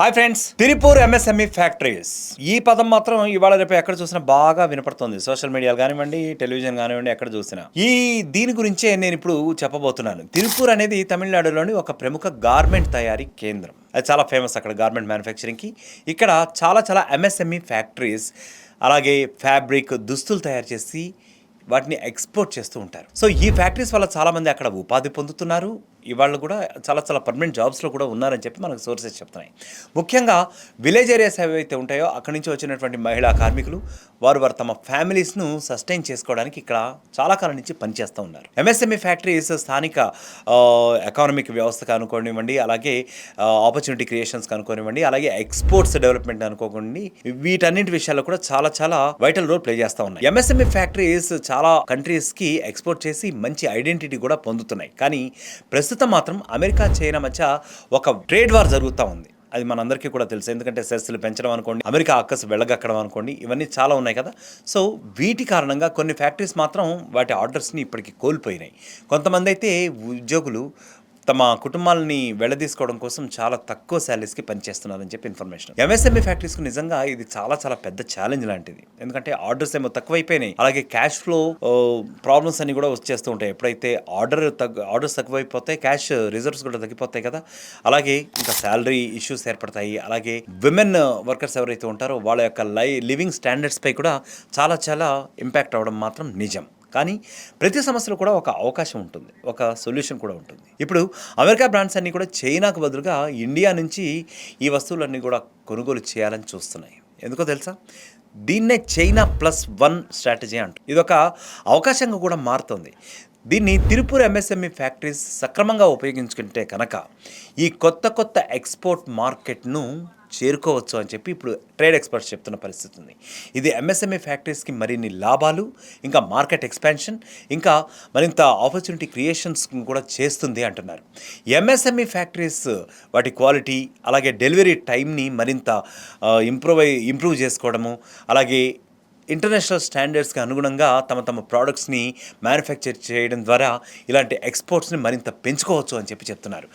Hi friends Tiruppur MSME factories ఈ పదం మాత్రం ఇవాళ రేపు ఎక్కడ చూసినా బాగా వినపడుతుంది. సోషల్ మీడియాలు కానివ్వండి టెలివిజన్ కానివ్వండి ఎక్కడ చూసినా. ఈ దీని గురించే నేను ఇప్పుడు చెప్పబోతున్నాను. తిరుపూర్ అనేది తమిళనాడులోని ఒక ప్రముఖ గార్మెంట్ తయారీ కేంద్రం. అది చాలా ఫేమస్ అక్కడ గార్మెంట్ మ్యానుఫ్యాక్చరింగ్కి ఇక్కడ చాలా చాలా ఎంఎస్ఎంఈ ఫ్యాక్టరీస్ అలాగే ఫ్యాబ్రిక్ దుస్తులు తయారు చేసి వాటిని ఎక్స్పోర్ట్ చేస్తూ ఉంటారు. సో ఈ ఫ్యాక్టరీస్ వల్ల చాలామంది అక్కడ ఉపాధి పొందుతున్నారు. ఇవాళ కూడా చాలా చాలా పర్మనెంట్ జాబ్స్లో కూడా ఉన్నారని చెప్పి మనకు సోర్సెస్ చెప్తున్నాయి. ముఖ్యంగా విలేజ్ ఏరియాస్ ఏవైతే ఉంటాయో అక్కడి నుంచి వచ్చినటువంటి మహిళా కార్మికులు వారు వారు తమ ఫ్యామిలీస్ను సస్టైన్ చేసుకోవడానికి ఇక్కడ చాలా కాలం నుంచి పనిచేస్తూ ఉన్నారు. ఎంఎస్ఎంఈ ఫ్యాక్టరీస్ స్థానిక ఎకానమిక్ వ్యవస్థకు అనుకోనివ్వండి అలాగే ఆపర్చునిటీ క్రియేషన్స్ అనుకోనివ్వండి అలాగే ఎక్స్పోర్ట్స్ డెవలప్మెంట్ అనుకోకండి వీటన్నింటి విషయాల్లో కూడా చాలా చాలా వైటల్ రోల్ ప్లే చేస్తూ ఉన్నాయి. ఎంఎస్ఎంఈ ఫ్యాక్టరీస్ చాలా కంట్రీస్కి ఎక్స్పోర్ట్ చేసి మంచి ఐడెంటిటీ కూడా పొందుతున్నాయి. కానీ ప్రస్తుతం ప్రస్తుతం మాత్రం అమెరికా చైనా మధ్య ఒక ట్రేడ్ వార్ జరుగుతూ ఉంది. అది మనందరికీ కూడా తెలుసు. ఎందుకంటే సెస్లు పెంచడం అనుకోండి అమెరికా అక్కస్ వెళ్ళగక్కడం అనుకోండి ఇవన్నీ చాలా ఉన్నాయి కదా. సో వీటి కారణంగా కొన్ని ఫ్యాక్టరీస్ మాత్రం వాటి ఆర్డర్స్ని ఇప్పటికి కోల్పోయినాయి. కొంతమంది అయితే ఉద్యోగులు తమ కుటుంబాలని వెళ్ళదీసుకోవడం కోసం చాలా తక్కువ శాలరీస్కి పనిచేస్తున్నారని చెప్పి ఇన్ఫర్మేషన్ ఎంఎస్ఎంఈ ఫ్యాక్టరీస్కి నిజంగా ఇది చాలా చాలా పెద్ద ఛాలెంజ్ లాంటిది. ఎందుకంటే ఆర్డర్స్ ఏమో తక్కువైపోయినాయి. అలాగే క్యాష్ ఫ్లో ప్రాబ్లమ్స్ అన్ని కూడా వచ్చేస్తూ ఉంటాయి. ఎప్పుడైతే ఆర్డర్ తగ్గు ఆర్డర్స్ తక్కువైపోతాయి క్యాష్ రిజర్వ్స్ కూడా తగ్గిపోతాయి కదా. అలాగే ఇంకా శాలరీ ఇష్యూస్ ఏర్పడతాయి. అలాగే విమెన్ వర్కర్స్ ఎవరైతే ఉంటారో వాళ్ళ యొక్క లై లివింగ్ స్టాండర్డ్స్ పై కూడా చాలా చాలా ఇంపాక్ట్ అవ్వడం మాత్రం నిజం. కానీ ప్రతి సమస్యలో కూడా ఒక అవకాశం ఉంటుంది ఒక సొల్యూషన్ కూడా ఉంటుంది. ఇప్పుడు అమెరికా బ్రాండ్స్ అన్నీ కూడా చైనాకు బదులుగా ఇండియా నుంచి ఈ వస్తువులన్నీ కూడా కొనుగోలు చేయాలని చూస్తున్నాయి. ఎందుకో తెలుసా? దీన్నే చైనా ప్లస్ వన్ స్ట్రాటజీ అంట ఇది ఒక అవకాశంగా కూడా మారుతుంది. దీన్ని తిరుపూర్ ఎంఎస్ఎంఈ ఫ్యాక్టరీస్ సక్రమంగా ఉపయోగించుకుంటే కనుక ఈ కొత్త కొత్త ఎక్స్పోర్ట్ మార్కెట్ను చేరుకోవచ్చు అని చెప్పి ఇప్పుడు ట్రేడ్ ఎక్స్పర్ట్స్ చెప్తున్న పరిస్థితి ఉంది. ఇది ఎంఎస్ఎంఈ ఫ్యాక్టరీస్కి మరిన్ని లాభాలు ఇంకా మార్కెట్ ఎక్స్పాన్షన్ ఇంకా మరింత ఆపర్చునిటీ క్రియేషన్స్ కూడా చేస్తుంది అంటున్నారు. ఎంఎస్ఎంఈ ఫ్యాక్టరీస్ వాటి క్వాలిటీ అలాగే డెలివరీ టైంని మరింత ఇంప్రూవ్ ఇంప్రూవ్ చేసుకోవడము అలాగే ఇంటర్నేషనల్ స్టాండర్డ్స్కి అనుగుణంగా తమ తమ ప్రోడక్ట్స్ని మ్యానుఫ్యాక్చర్ చేయడం ద్వారా ఇలాంటి ఎక్స్పోర్ట్స్ని మరింత పెంచుకోవచ్చు అని చెప్పి చెప్తున్నారు.